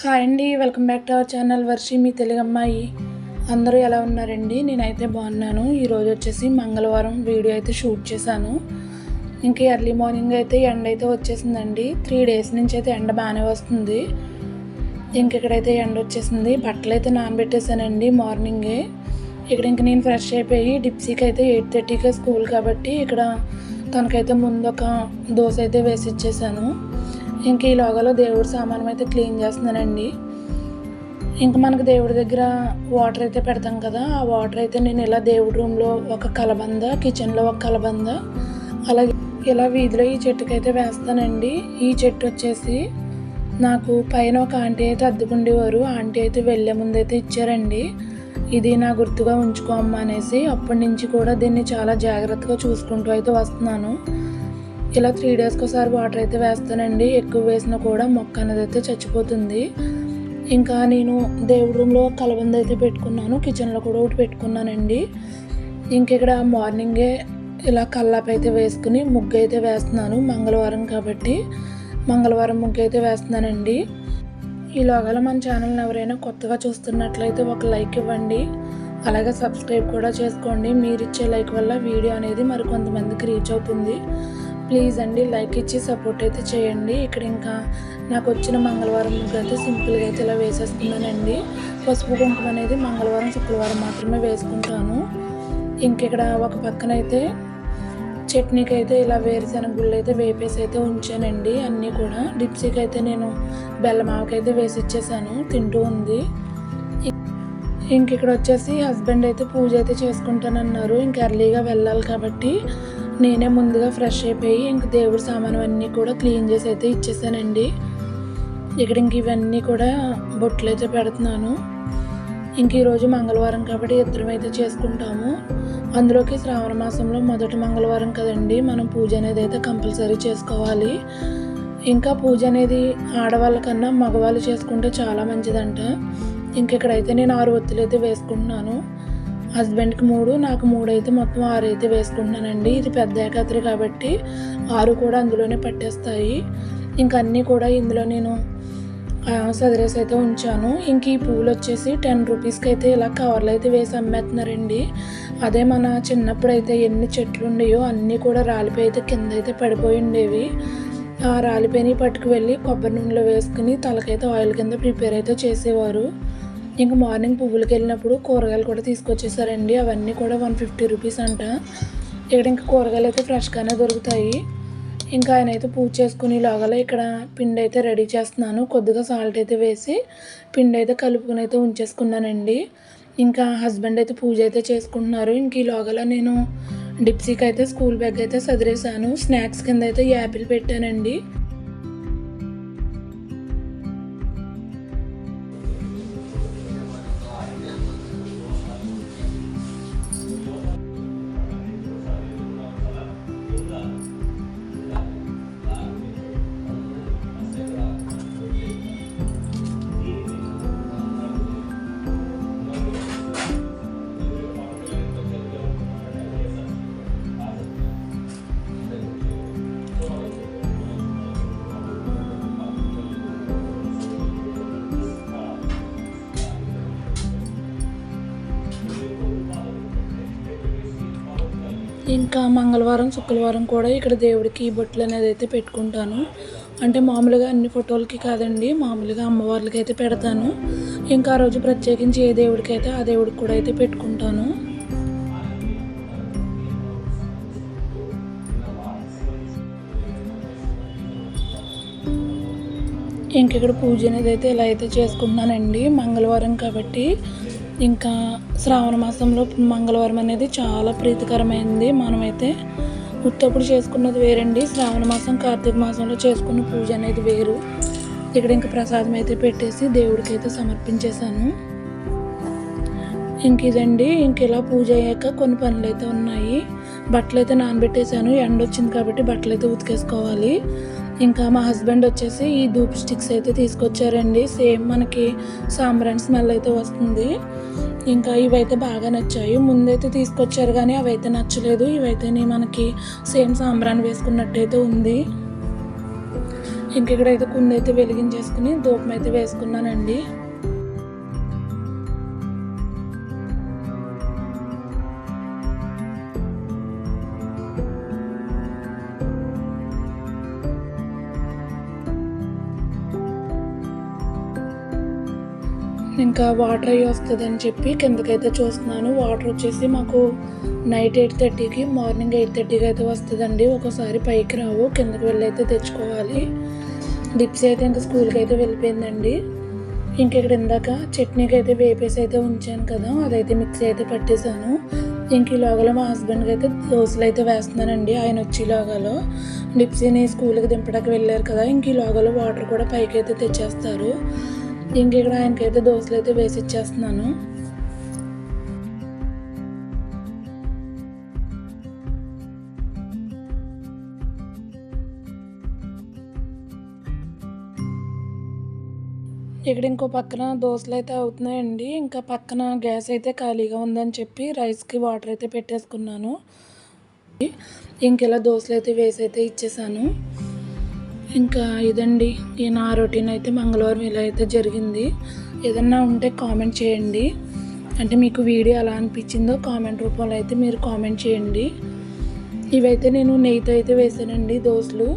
Hi అండి welcome back to our channel Varshi మీ తెలుగు అమ్మాయి అందరూ ఎలా ఉన్నారండి? నేనైతే బాగున్నాను. ఈరోజు వచ్చేసి మంగళవారం వీడియో అయితే షూట్ చేశాను. ఇంకా ఎర్లీ మార్నింగ్ అయితే ఎండ అయితే వచ్చేసిందండి. త్రీ డేస్ నుంచి అయితే ఎండ బాగానే వస్తుంది. ఇంక ఇక్కడైతే ఎండ వచ్చేసింది. బట్టలు అయితే నానబెట్టేశానండి మార్నింగే ఇక్కడ ఇంక నేను ఫ్రెష్ అయిపోయి డిప్సీకి అయితే ఎయిట్ థర్టీకే స్కూల్ కాబట్టి ఇక్కడ తనకైతే ముందు ఒక దోశ అయితే వేసి ఇచ్చేసాను ఇంక ఈ లోగాలో దేవుడి సామానం అయితే క్లీన్ చేస్తున్నానండి. ఇంక మనకు దేవుడి దగ్గర వాటర్ అయితే పెడతాం కదా ఆ వాటర్ అయితే నేను ఇలా దేవుడి రూమ్లో ఒక కలబంద కిచెన్లో ఒక కలబంద అలాగే ఇలా వీధిలో ఈ చెట్టుకి అయితే వేస్తానండి. ఈ చెట్టు వచ్చేసి నాకు పైన ఒక ఆంటీ అయితే అద్దుకుండేవారు ఆంటీ అయితే వెళ్ళే ముందు అయితే ఇచ్చారండి. ఇది నా గుర్తుగా ఉంచుకో అమ్మ అనేసి అప్పటి నుంచి కూడా దీన్ని చాలా జాగ్రత్తగా చూసుకుంటూ అయితే వస్తున్నాను. ఇలా త్రీ డేస్కి ఒకసారి వాటర్ అయితే వేస్తానండి. ఎక్కువ వేసినా కూడా మొక్క అనేది అయితే చచ్చిపోతుంది. ఇంకా నేను దేవుడి రూమ్లో కలబంద అయితే పెట్టుకున్నాను. కిచెన్లో కూడా ఒకటి పెట్టుకున్నానండి. ఇంక ఇక్కడ మార్నింగే ఇలా కల్లాపు అయితే వేసుకుని ముగ్గు అయితే వేస్తున్నాను. మంగళవారం కాబట్టి మంగళవారం ముగ్గు అయితే వేస్తున్నానండి. ఈ మన ఛానల్ని ఎవరైనా కొత్తగా చూస్తున్నట్లయితే ఒక లైక్ ఇవ్వండి. అలాగే సబ్స్క్రైబ్ కూడా చేసుకోండి. మీరు ఇచ్చే లైక్ వల్ల వీడియో అనేది మరి కొంతమందికి రీచ్ అవుతుంది. ప్లీజ్ అండి లైక్ ఇచ్చి సపోర్ట్ అయితే చేయండి. ఇక్కడ ఇంకా నాకు వచ్చిన మంగళవారం ముగ్గు అయితే సింపుల్గా అయితే ఇలా వేసేస్తున్నానండి పసుపు కుంకుమ అనేది మంగళవారం శుక్రవారం మాత్రమే వేసుకుంటాను. ఇంకిక్కడ ఒక పక్కన అయితే చట్నీకి అయితే ఇలా వేరుశెనగ గుళ్ళు అయితే వేపేసి అయితే ఉంచానండి. అన్నీ కూడా డిప్సీకి అయితే నేను బెల్లం ఆవకైతే వేసి ఇచ్చేసాను తింటూ ఉంది. ఇంక ఇక్కడ వచ్చేసి హస్బెండ్ అయితే పూజ అయితే చేసుకుంటానన్నారు. ఇంక ఎర్లీగా వెళ్ళాలి కాబట్టి నేనే ముందుగా ఫ్రెష్ అయిపోయి ఇంక దేవుడి సామాను అన్నీ కూడా క్లీన్ చేసి అయితే ఇచ్చేసానండి. ఇక్కడ ఇంక ఇవన్నీ కూడా బొట్లు అయితే పెడుతున్నాను. ఇంక ఈరోజు మంగళవారం కాబట్టి ఇద్దరం అయితే చేసుకుంటాము. అందులోకి శ్రావణ మాసంలో మొదటి మంగళవారం కదండి మనం పూజ అనేది అయితే కంపల్సరీ చేసుకోవాలి. ఇంకా పూజ అనేది ఆడవాళ్ళ కన్నా మగవాళ్ళు చేసుకుంటే చాలా మంచిదంట. ఇంక ఇక్కడైతే నేను ఆరు ఒత్తులు అయితే వేసుకుంటున్నాను. హస్బెండ్కి మూడు నాకు మూడు అయితే మొత్తం ఆరు అయితే వేసుకుంటున్నానండి. ఇది పెద్ద ఏకాత్రి కాబట్టి ఆరు కూడా అందులోనే పట్టేస్తాయి. ఇంక అన్నీ కూడా ఇందులో నేను సదరేసి అయితే ఉంచాను. ఇంక ఈ పువ్వులు వచ్చేసి టెన్ రూపీస్కి అయితే ఇలా కవర్లు అయితే వేసి అమ్మేస్తున్నారండి. అదే మన చిన్నప్పుడు అయితే ఎన్ని చెట్లు ఉండేవో అన్నీ కూడా రాలిపోయి అయితే కింద అయితే పడిపోయి ఉండేవి. ఆ రాలిపోయి పట్టుకు వెళ్ళి కొబ్బరి నూనెలో వేసుకుని తలకైతే ఆయిల్ కింద ప్రిపేర్ అయితే చేసేవారు. ఇంక మార్నింగ్ పువ్వులకి వెళ్ళినప్పుడు కూరగాయలు కూడా తీసుకొచ్చేసారండి. అవన్నీ కూడా వన్ ఫిఫ్టీ రూపీస్ అంట. ఇక్కడ ఇంకా కూరగాయలు అయితే ఫ్రెష్గానే దొరుకుతాయి. ఇంకా ఆయన అయితే పూజ చేసుకుని లోగల ఇక్కడ పిండి అయితే రెడీ చేస్తున్నాను. కొద్దిగా సాల్ట్ అయితే వేసి పిండి అయితే కలుపుకుని అయితే ఉంచేసుకున్నానండి. ఇంకా హస్బెండ్ అయితే పూజ అయితే చేసుకుంటున్నారు. ఇంక ఈ లోగల నేను డిప్సీకి అయితే స్కూల్ బ్యాగ్ అయితే సదిరేసాను స్నాక్స్ కింద అయితే యాపిల్ పెట్టానండి. ఇంకా మంగళవారం శుక్రవారం కూడా ఇక్కడ దేవుడికి బొట్లు అనేది అయితే పెట్టుకుంటాను. అంటే మామూలుగా అన్ని ఫోటోలకి కాదండి మామూలుగా అమ్మవార్లకి అయితే పెడతాను. ఇంకా ఆ రోజు ప్రత్యేకించి ఏ దేవుడికి అయితే ఆ దేవుడికి కూడా అయితే పెట్టుకుంటాను. ఇంక ఇక్కడ పూజ అనేది అయితే ఇలా అయితే చేసుకుంటున్నానండి మంగళవారం కాబట్టి ఇంకా శ్రావణ మాసంలో మంగళవారం అనేది చాలా ప్రీతికరమైంది. మనమైతే ఉత్తప్పుడు చేసుకున్నది వేరండి. శ్రావణ మాసం కార్తీక మాసంలో చేసుకున్న పూజ అనేది వేరు. ఇక్కడ ఇంకా ప్రసాదం అయితే పెట్టేసి దేవుడికి అయితే సమర్పించేశాను. ఇంక ఇదండి. ఇంక ఇలా పూజ అయ్యాక కొన్ని పనులు అయితే ఉన్నాయి. బట్టలు అయితే నానబెట్టేశాను. ఎండ వచ్చింది కాబట్టి బట్టలు అయితే ఉతికేసుకోవాలి. ఇంకా మా హస్బెండ్ వచ్చేసి ఈ ధూప్ స్టిక్స్ అయితే తీసుకొచ్చారండి. సేమ్ మనకి సాంబ్రాన్ స్మెల్ అయితే వస్తుంది. ఇంకా ఇవైతే బాగా నచ్చాయి. ముందైతే తీసుకొచ్చారు కానీ అవి అయితే నచ్చలేదు. ఇవైతే మనకి సేమ్ సాంబ్రాన్ వేసుకున్నట్టయితే ఉంది. ఇంక ఇక్కడైతే కుంది వెలిగించేసుకుని ధూపం అయితే వేసుకున్నానండి. ఇంకా వాటర్ అయ్యి వస్తుంది అని చెప్పి కిందకైతే చూస్తున్నాను. వాటర్ వచ్చేసి మాకు నైట్ ఎయిట్ థర్టీకి మార్నింగ్ ఎయిట్ థర్టీకి అయితే వస్తుందండి. ఒకసారి పైకి రావు కిందకి వెళ్ళి అయితే తెచ్చుకోవాలి. డిప్స్ అయితే ఇంకా స్కూల్కి అయితే వెళ్ళిపోయిందండి. ఇంక ఇక్కడ ఇందాక చట్నీకి అయితే వేపేసి అయితే ఉంచాను కదా అదైతే మిక్సీ అయితే పట్టేశాను. ఇంక ఈ లోగల మా హస్బెండ్కి అయితే దోశలు అయితే వేస్తున్నానండి ఆయన వచ్చి లోగాలో. డిప్సీని స్కూల్కి దింపడానికి వెళ్ళారు కదా ఇంక ఈ లోగలో వాటర్ కూడా పైకి అయితే తెచ్చేస్తారు. ఇంక ఇక్కడ ఆయనకైతే దోశలు అయితే వేసి ఇచ్చేస్తున్నాను. ఇక్కడ ఇంకో పక్కన దోశలు అయితే అవుతున్నాయండి. ఇంకా పక్కన గ్యాస్ అయితే ఖాళీగా ఉందని చెప్పి రైస్కి వాటర్ అయితే పెట్టేసుకున్నాను. ఇంకెలా దోశలు అయితే వేసి అయితే ఇచ్చేసాను. ఇంకా ఇదండి. ఈ నా రొటీన్ అయితే మంగళవారం ఇలా అయితే జరిగింది. ఏదన్నా ఉంటే కామెంట్ చేయండి. అంటే మీకు వీడియో ఎలా అనిపించిందో కామెంట్ రూపంలో అయితే మీరు కామెంట్ చేయండి. ఇవైతే నేను నెయ్యితో అయితే వేసానండి దోశలు.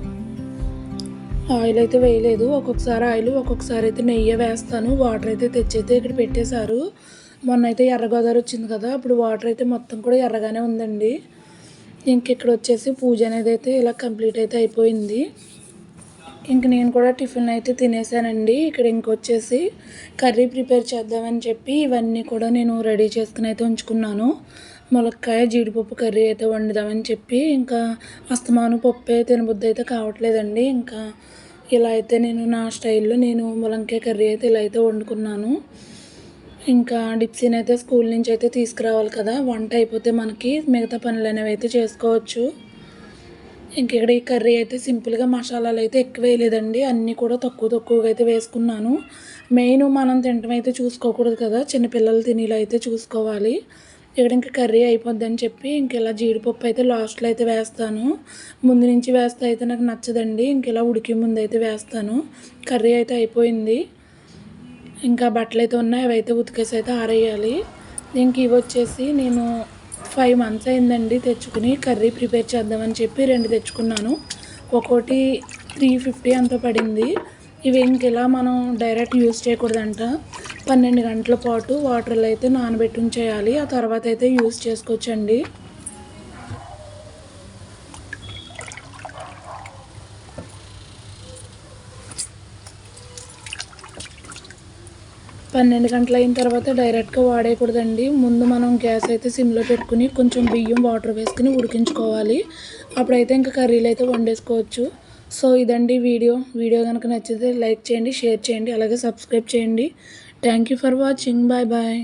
ఆయిల్ అయితే వేయలేదు. ఒక్కొక్కసారి ఆయిల్ ఒక్కొక్కసారి అయితే నెయ్యి వేస్తాను. వాటర్ అయితే తెచ్చైతే ఇక్కడ పెట్టేశారు. మొన్న అయితే ఎర్రగోదావరి వచ్చింది కదా అప్పుడు వాటర్ అయితే మొత్తం కూడా ఎర్రగానే ఉందండి. ఇంక ఇక్కడ వచ్చేసి పూజ అనేది అయితే ఇలా కంప్లీట్ అయితే అయిపోయింది. ఇంక నేను కూడా టిఫిన్ అయితే తినేసానండి. ఇక్కడ ఇంకొచ్చేసి కర్రీ ప్రిపేర్ చేద్దామని చెప్పి ఇవన్నీ కూడా నేను రెడీ చేసుకుని అయితే ఉంచుకున్నాను. ములక్కాయ జీడిపప్పు కర్రీ అయితే వండుదామని చెప్పి ఇంకా అస్తమాను పప్పే తినబుద్ధి అయితే కావట్లేదండి. ఇంకా ఇలా అయితే నేను నా స్టైల్లో నేను ములంకాయ కర్రీ అయితే ఇలా అయితే వండుకున్నాను. ఇంకా డిప్సీని అయితే స్కూల్ నుంచి అయితే తీసుకురావాలి కదా. వంట అయిపోతే మనకి మిగతా పనులు అనేవి అయితే చేసుకోవచ్చు. ఇంక ఇక్కడ ఈ కర్రీ అయితే సింపుల్గా మసాలాలు అయితే ఎక్కువ వేయలేదండి. అన్నీ కూడా తక్కువ తక్కువగా అయితే వేసుకున్నాను. మెయిన్ మనం తినటం అయితే చూసుకోకూడదు కదా. చిన్నపిల్లలు తినేలా అయితే చూసుకోవాలి. ఇక్కడ ఇంకా కర్రీ అయిపోద్దని చెప్పి ఇంక ఇలా జీడిపప్పు అయితే లాస్ట్లో అయితే వేస్తాను. ముందు నుంచి వేస్తే అయితే నాకు నచ్చదండి. ఇంక ఇలా ఉడికి ముందు అయితే వేస్తాను. కర్రీ అయితే అయిపోయింది. ఇంకా బట్టలు అయితే ఉన్నాయి. అవి అయితే ఉతికేసి అయితే ఆరేయాలి. ఇంక ఇవి వచ్చేసి నేను ఫైవ్ మంత్స్ అయిందండి తెచ్చుకుని కర్రీ ప్రిపేర్ చేద్దామని చెప్పి రెండు తెచ్చుకున్నాను. ఒక్కోటి త్రీ ఫిఫ్టీ అంత పడింది. ఇవి ఇంకెలా మనం డైరెక్ట్ యూజ్ చేయకూడదంట. పన్నెండు గంటల పాటు వాటర్లో అయితే నానబెట్టి ఉంచేయాలి. ఆ తర్వాత అయితే యూజ్ చేసుకోవచ్చండి. పన్నెండు గంటలు అయిన తర్వాత డైరెక్ట్గా వాడేయకూడదండి. ముందు మనం గ్యాస్ అయితే సిమ్లో పెట్టుకుని కొంచెం బియ్యం వాటర్ వేసుకుని ఉడికించుకోవాలి. అప్పుడైతే ఇంకా కర్రీలు అయితే వండేసుకోవచ్చు. సో ఇదండి వీడియో. వీడియో కనుక నచ్చితే లైక్ చేయండి షేర్ చేయండి అలాగే సబ్స్క్రైబ్ చేయండి. Thank you for watching. Bye bye.